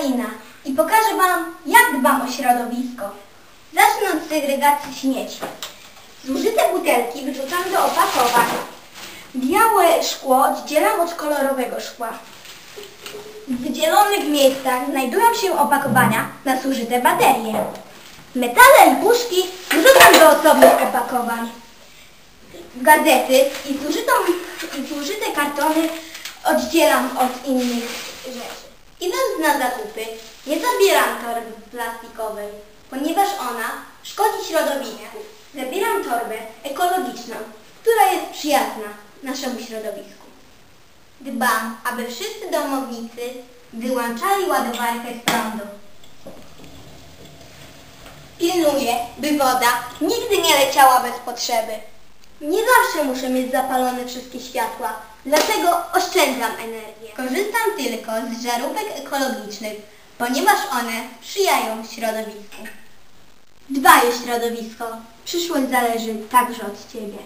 Karolina i pokażę Wam, jak dbam o środowisko. Zacznę od segregacji śmieci. Zużyte butelki wyrzucam do opakowań. Białe szkło oddzielam od kolorowego szkła. W wydzielonych miejscach znajdują się opakowania na zużyte baterie. Metale i puszki wrzucam do osobnych opakowań. Gazety i, zużytą, i zużyte kartony oddzielam od innych rzeczy. Idąc na zakupy, nie zabieram torby plastikowej, ponieważ ona szkodzi środowisku. Zabieram torbę ekologiczną, która jest przyjazna naszemu środowisku. Dbam, aby wszyscy domownicy wyłączali ładowarkę z prądu. Pilnuję, by woda nigdy nie leciała bez potrzeby. Nie zawsze muszę mieć zapalone wszystkie światła, dlatego oszczędzam energię. Korzystam tylko z żarówek ekologicznych, ponieważ one sprzyjają środowisku. Dbaj o środowisko. Przyszłość zależy także od Ciebie.